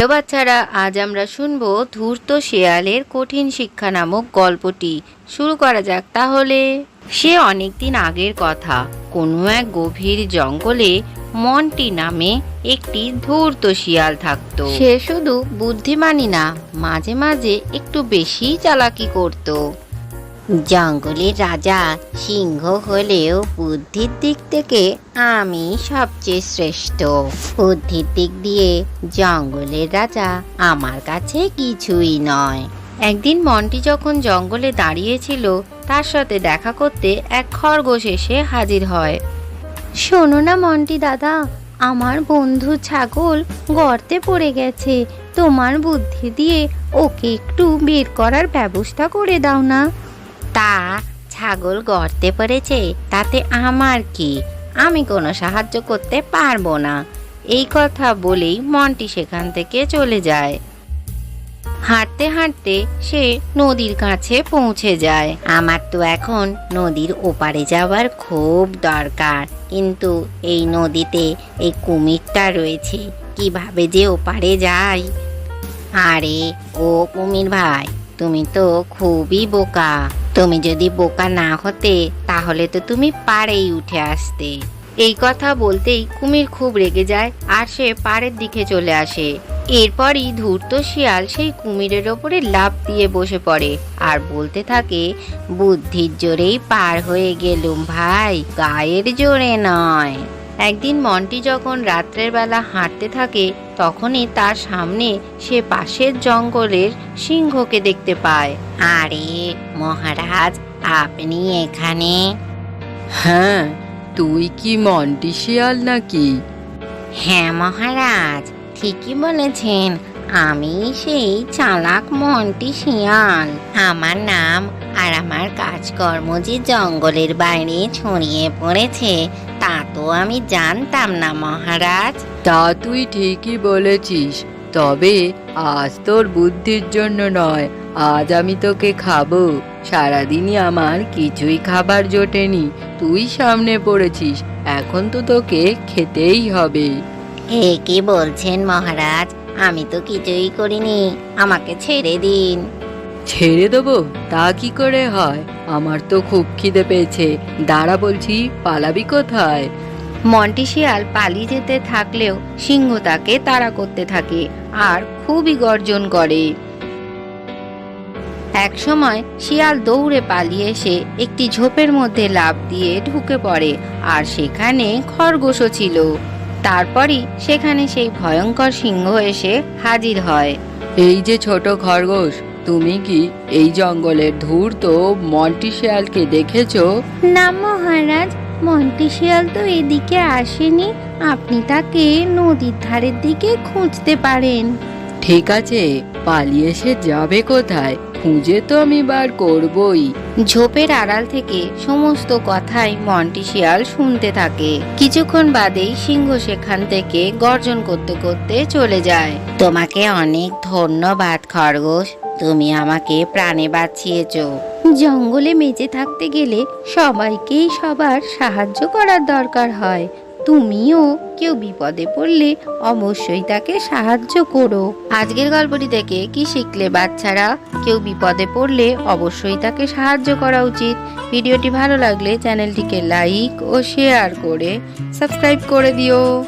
Hello বাচ্চারা, আজ আমরা শুনব ধূর্ত শেয়ালের কঠিন শিক্ষা নামক গল্পটি। শুরু করা যাক তাহলে। সে অনেকদিন আগের কথা, কোনো এক গভীর জঙ্গলে মন্টি নামে একটি ধূর্ত শিয়াল থাকত। সে শুধু বুদ্ধিমানই না, মাঝে মাঝে একটু বেশি চালাকি করতো। জঙ্গলের রাজা সিংহ হলেও বুদ্ধির দিক থেকে আমি সবচেয়ে শ্রেষ্ঠ। বুদ্ধির দিক দিয়ে জঙ্গলের রাজা আমার কাছে কিছুই নয়। একদিন মন্টি যখন জঙ্গলে দাঁড়িয়েছিল, তার সাথে দেখা করতে এক খরগোশ এসে হাজির হয়। শোনো না মন্টি দাদা, আমার বন্ধু ছাগল গর্তে পড়ে গেছে। তোমার বুদ্ধি দিয়ে ওকে একটু বের করার ব্যবস্থা করে দাও না। তা ছাগল গর্তে পড়েছে তাতে আমার কি? আমি কোনো সাহায্য করতে পারব না। এই কথা বলেই মন্টি সেখান থেকে চলে যায়। হাঁটতে হাঁটতে সে নদীর কাছে পৌঁছে যায়। আমার তো এখন নদীর ওপারে যাওয়ার খুব দরকার। কিন্তু এই নদীতে এই কুমিরটা রয়েছে, কীভাবে যে ওপারে যাই আরে, ও কুমির ভাই তুমি তো খুবই বোকা। তুমি যদি বোকা না হতে, তাহলে তো তুমি পাড়েই উঠে আসতে। এই কথা বলতেই কুমির খুব রেগে যায় আর সে পাড়ের দিকে চলে আসে। এরপরই ধূর্ত শিয়াল সেই কুমিরের ওপরে লাফ দিয়ে বসে পড়ে আর বলতে থাকে, বুদ্ধির জোরেই পার হয়ে গেলুম ভাই, গায়ের জোরে নয়। একদিন মন্টি যখন রাত্রের বেলা হাঁটতে থাকে তখনই তার সামনে সে পাশের জঙ্গলের সিংহকে দেখতে পায়। আরে মহারাজ আপনি এখানে? হ্যাঁ তুই কি মন্টি শিয়াল নাকি? হ্যাঁ মহারাজ ঠিকই বলেছেন আমি সেই চালাক মন্টি শিয়াল। আমার নাম আর আমার কাজকর্ম যে জঙ্গলের বাইরে ছড়িয়ে পড়েছে তা তো আমি জানতাম না মহারাজ। তা তুই ঠিকই বলেছিস তবে আজ তোর বুদ্ধির জন্য নয় আজ আমি তোকে খাব। সারাদিনই আমার কিছুই খাবার জোটেনি তুই সামনে পড়েছিস এখন তো তোকে খেতেই হবে। এ কি বলছেন মহারাজ? আমি তো কিছুই করিনি আমাকে ছেড়ে দিন। ছেড়ে দেবো? তা কি করে হয়? আমার তো খুব খিদে পেয়েছে। দাঁড়া বলছি পালাবি কোথায়? মন্টি শিয়াল পালিয়ে যেতে থাকলেও সিংহ তাকে তাড়া করতে থাকে আর খুবই গর্জন করে। এক সময় শিয়াল দৌড়ে পালিয়ে এসে একটি ঝোপের মধ্যে লাফ দিয়ে ঢুকে পড়ে আর সেখানে খরগোশও ছিল। তারপরই সেখানে সেই ভয়ঙ্কর সিংহ এসে হাজির হয়। এই যে ছোট খরগোশ তুমি কি এই জঙ্গলের ধূর্ত মন্টি শিয়ালকে দেখেছ? না মহারাজ মন্টি শিয়াল তো এদিকে আসেনি। আপনি তাকে নদীর ধারের দিকে খুঁজতে পারেন। ঠিক আছে পালিয়ে সে যাবে কোথায়? খুঁজে তো আমি বার করবই। ঝোপের আড়াল থেকে সমস্ত কথাই মন্টি শিয়াল শুনতে থাকে। কিছুক্ষণ বাদেই সিংহ সেখান থেকে গর্জন করতে করতে চলে যায়। তোমাকে অনেক ধন্যবাদ খরগোশ। তুমি আমাকে প্রাণে বাঁচিয়েছ। জঙ্গলে বেঁচে থাকতে গেলে সবাইকেই সবার সাহায্য করার দরকার হয়। তুমিও কেউ বিপদে পড়লে অবশ্যই তাকে সাহায্য করো। আজকের গল্পটি থেকে কি শিখলে বাচ্চারা? কেউ বিপদে পড়লে অবশ্যই তাকে সাহায্য করা উচিত। ভিডিওটি ভালো লাগলে চ্যানেলটিকে লাইক ও শেয়ার করে সাবস্ক্রাইব করে দিও।